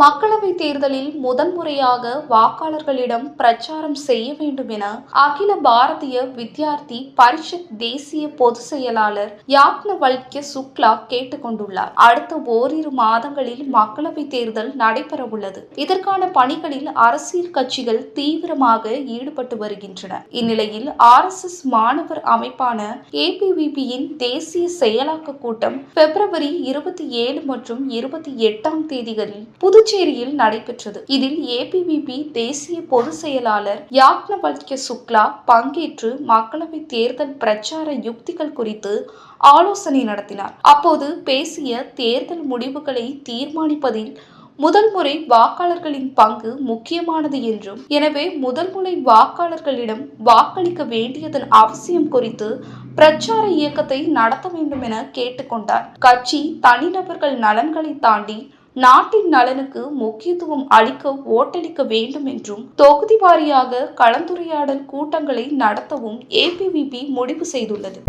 மக்களவைத் தேர்தலில் முதன்முறையாக வாக்காளர்களிடம் பிரச்சாரம் செய்ய வேண்டும் என அகில பாரதிய வித்யார்த்தி பரிஷத் தேசிய பொதுச் செயலாளர் யாக்னவல்கிய சுக்லா கேட்டுக்கொண்டுள்ளார். அடுத்த ஓரிரு மாதங்களில் மக்களவைத் தேர்தல் நடைபெறவுள்ளது. இதற்கான பணிகளில் அரசியல் கட்சிகள் தீவிரமாக ஈடுபட்டு வருகின்றன. இந்நிலையில் ஆர் எஸ் எஸ் மாணவர் அமைப்பான ஏபிவிபியின் தேசிய செயலாக்க கூட்டம் பிப்ரவரி இருபத்தி ஏழு மற்றும் இருபத்தி எட்டாம் தேதிகளில் புது புதுச்சேரியில் நடைபெற்றது. இதில் ஏபிவிபி தேசிய பொதுச் செயலாளர் யாக்னவல்ய சுக்லா பங்கேற்று மக்களவை தேர்தல் பிரச்சார யுக்திகள் குறித்து ஆலோசனை நடத்தினார். அப்போது பேசிய தேர்தல் முடிவுகளை தீர்மானிப்பதில் முதல் முறை வாக்காளர்களின் பங்கு முக்கியமானது என்றும் எனவே முதல் முறை வாக்காளர்களிடம் வாக்களிக்க வேண்டியதன் அவசியம் குறித்து பிரச்சார இயக்கத்தை நடத்த வேண்டும் என கேட்டுக்கொண்டார். கட்சி தனிநபர்கள் நலன்களை தாண்டி நாட்டின் நலனுக்கு முக்கியத்துவம் அளிக்க ஓட்டளிக்க வேண்டும் என்றும் தொகுதி வாரியாக கலந்துரையாடல் கூட்டங்களை நடத்தவும் ஏபிவிபி முடிவு செய்துள்ளது.